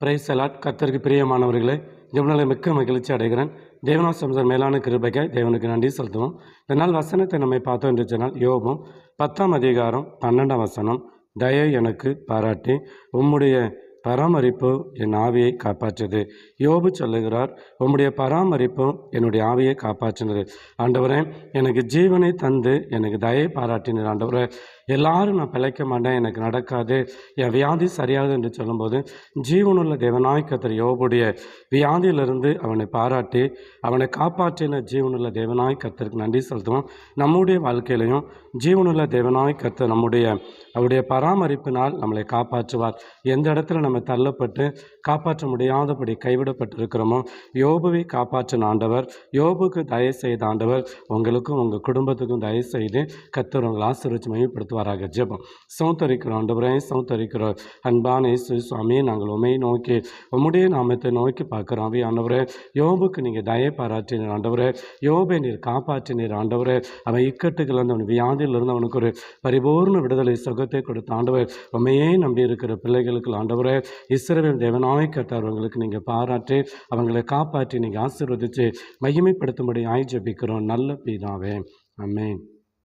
Price allot கர்த்தருக்கு பிரியமானவர்களே ஜெபனால மிக்க மகிழ்ச்சி அடைகிறேன். தேவனாசம்சர் மேலான கிருபைக்காய் தேவனுக்கு நன்றி செலுத்துவோம். இந்த நாள் வசனத்தை நம்மை பார்த்தோம் என்று சொன்னால் யோபம் பத்தாம் அதிகாரம் பன்னெண்டாம் வசனம் தயை எனக்கு பாராட்டி உம்முடைய பராமரிப்பு என் ஆவியை காப்பாற்றியது. யோபு சொல்லுகிறார் உம்முடைய பராமரிப்பு என்னுடைய ஆவியை காப்பாற்றினது. ஆண்டவரே எனக்கு ஜீவனை தந்து எனக்கு தயை பாராட்டினார் ஆண்டவரே. எல்லாரும் நான் பிழைக்க மாட்டேன் எனக்கு நடக்காது. என் வியாதி சரியாது என்று சொல்லும்போது ஜீவனுள்ள தேவனாய் கத்தர் யோபுடைய வியாதியிலிருந்து அவனை பாராட்டி அவனை காப்பாற்றின ஜீவனுள்ள தேவனாய் கத்தருக்கு நன்றி செலுத்துவோம். நம்முடைய வாழ்க்கையிலையும் ஜீவனுள்ள தேவனாய் கத்தர் நம்முடைய அவருடைய பராமரிப்பினால் நம்மளை காப்பாற்றுவார். எந்த இடத்துல நம்ம தள்ளப்பட்டு காப்பாற்ற முடியாதபடி கைவிடப்பட்டிருக்கிறோமோ யோபுவை காப்பாற்றின ஆண்டவர் யோபுக்கு தயவு செய்த ஆண்டவர் உங்களுக்கும் உங்கள் குடும்பத்துக்கும் தயவு செய்து கத்தர் உங்களை மையப்படுத்துவோம் நடத்துவாராக ஜெபம். சௌத்தரிக்கிறோம் ஆண்டவரே சௌத்தரிக்கிறோம் அன்பான இயேசு சுவாமி நாங்கள் உமை நோக்கி உம்முடைய நாமத்தை நோக்கி பார்க்குறோம். அவை ஆண்டவரே யோபுக்கு நீங்கள் தயை பாராட்டினீர் ஆண்டவரே. யோபை நீர் காப்பாற்றினீர் ஆண்டவரே. அவன் இக்கட்டுகள் அவன் வியாதியிலிருந்து அவனுக்கு ஒரு பரிபூர்ண விடுதலை சுகத்தை கொடுத்த ஆண்டவர். உண்மையே நம்பி இருக்கிற பிள்ளைகளுக்கு ஆண்டவரே இஸ்ரேல் தேவனாய் கட்டார்வங்களுக்கு நீங்கள் பாராட்டி அவங்களை காப்பாற்றி நீங்கள் ஆசீர்வதித்து மகிமைப்படுத்தும்படி ஆய் ஜெபிக்கிறோம். நல்ல பீதாவே. அம்மேன்